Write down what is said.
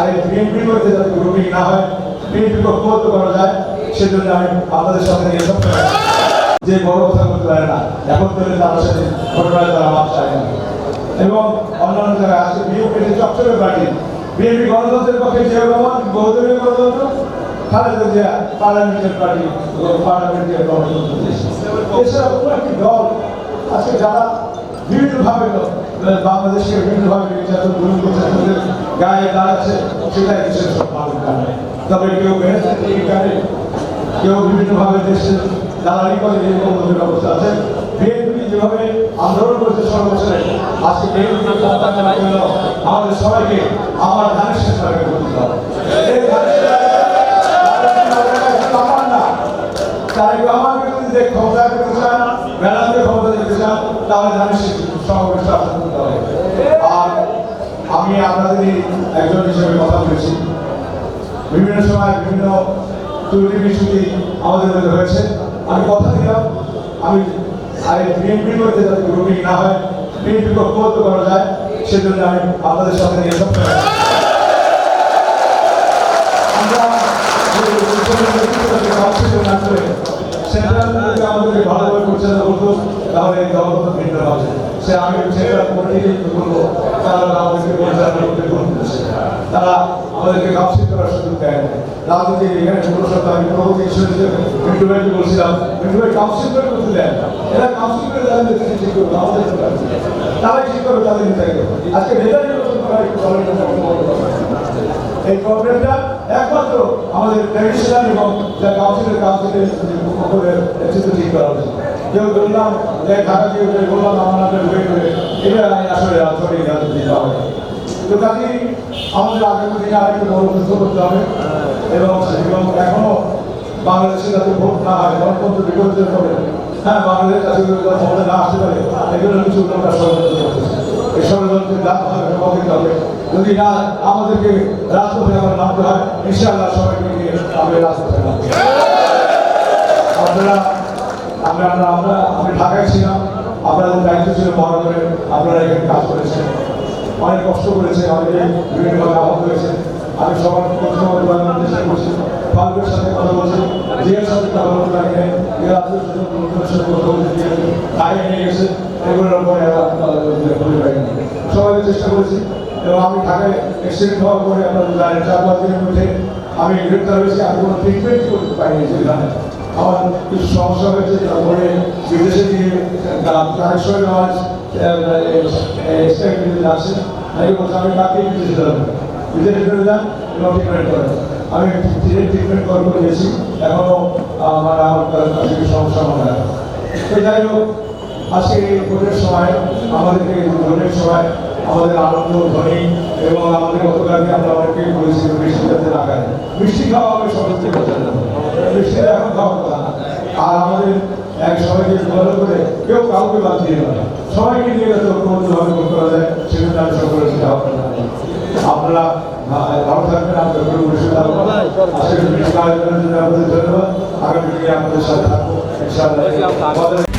আর বিএনপির মধ্যে যাতে গ্রুপিং না হয় বিএনপিকে ঐক্যবদ্ধ করা যায়, সেজন্য আমি আপনাদের সাথে নিয়ে সবসময় যে বড় কথা করতে পারে না, এখন ধরে তার সাথে ঘটনায় তারা মাপ চায় না। এবং অন্যান্য জায়গায় আজকে বিএনপি যে চক্করের পার্টি। বিএনপি গণতন্ত্রের পক্ষে যে রহমান বহুদলীয় গণতন্ত্র, খালেদা জিয়া পার্লামেন্টের পার্টি পার্লামেন্টের গণতন্ত্র এছাড়া কোনো একটি দল, আজকে যারা বিভিন্নভাবে বাংলাদেশকে বিভিন্নভাবে নির্যাতন করছে তাদের গায়ে দাঁড়াচ্ছে, সেটাই দেশের কারণে তবে কেউ এই কারণে কেউ বিভিন্নভাবে দেশে দালালি করে, এরকম অবস্থা আছে। বিএনপি যেভাবে আন্দোলন করেছে সর্বশেষে, আজকে বিএনপি আমাদের সবাইকে আমার ধানের শেষ করতে হবে। তাহলে শেষ সমাবেশ আসন করতে হবে। আর আমি আপনাদেরই একজন হিসেবে কথা বলেছি। বিভিন্ন সময় বিভিন্ন ত্রুটি বিচ্যুতি আমাদের মধ্যে হয়েছে। আমি কথা দিলাম, আমি আর বিএনপির মধ্যে যাতে গ্রুপিং না হয় বিএনপিকে ঐক্যবদ্ধ করা যায়, সেজন্য আমি আপনাদের সাথে নিয়ে করে সেন্ট্রাল আমাদেরকে ভালোভাবে পরিচালনা করতো তাহলে এই দল হতো ভিন্ন হবে সে আমি সেন্ট্রাল কমিটি বলব, তারা আমাদেরকে পরিচালনা করতে করতেছে তারা আমাদেরকে কাউন্সিল করার সুযোগ দেয় না রাজনীতি এখানে ছোট ছোট আমি মিন্টু ভাইকে বলছিলাম, মিন্টু ভাই কাউন্সিল করে করতে দেয় না এরা কাউন্সিল করে তাদের নেতৃত্ব ঠিক করবে আমাদের। তারাই ঠিক করবে, তাদের নেতাকে আজকে নেতা নির্বাচন করা। এই প্রবলেমটা আমাদের ট্র্যাডিশনাল এবং যা কাউন্সিলের কাউন্সিলের উপরে ঠিক করা হয়েছে কেউ বললাম, যে ঢাকা দিয়ে বললাম, আমার নামে উঠে করে এটা আমি আসলে রাজনীতি রাজনীতি পাওয়া যায় তো কাজে আমাদের আগামী দিনে আরেকটু বড় যুদ্ধ করতে হবে। এবং এবং এখনও বাংলাদেশে যাতে ভোট না হয়, গণতন্ত্র বিপর্যয় হবে হ্যাঁ বাংলাদেশ জাতীয় না আসতে পারে এগুলো কিছু লোকরা ষড়যন্ত্র করতেছে যদি না, আমাদেরকে রাজপথে আবার হয়, ইনশাআল্লাহ সবাইকে নিয়ে আমরা রাজপথে আমরা আমি ঢাকায় ছিলাম, আপনাদের দায়িত্ব ছিল মহানগরে আপনারা এখানে কাজ করেছেন। অনেক কষ্ট করেছে অনেকে বিভিন্নভাবে আহত হয়েছে আমি সবার প্রথম চেষ্টা করছি ফারুকের সাথে কথা বলছি, জিয়ার সাথে কথা বলতে সাথে কথা বলতে তাই নিয়ে গেছে। এগুলোর উপরে সবাই চেষ্টা করেছি এবং আমি ঢাকায় এক্সিডেন্ট হওয়ার পরে আপনাদের জানেন চার পাঁচ দিনের মধ্যে আমি গ্রেপ্তার হয়েছি। আমি কোনো ট্রিটমেন্ট করতে পারিনি সেখানে আমার কিছু সমস্যা হয়েছে তারপরে বিদেশে গিয়ে শহীদ নামাজ যাচ্ছে আমি কাকে বিদেশে যাব। বিদেশে চলে যান এবং ট্রিটমেন্ট করেন। আমি ট্রিটমেন্ট করে গেছি। এখনও আমার আমার কিছু সমস্যা মনে হয় তো যাই হোক, আজকে এই ভোটের সময়, আমাদেরকে ভোটের সময় আমাদের আনন্দ ধ্বনি এবং আমাদের গতকালকে আমরা অনেকেই বলেছি বৃষ্টি যাতে না খায় বৃষ্টি খাওয়া হবে সমস্ত বৃষ্টি এখন না। আর আমাদের এক ভালো করে কেউ কাউকে বাদ দিয়ে দেবে সবাইকে নিয়ে ঐক্যবদ্ধভাবে যায় আমি আপনারা আগামী সাথে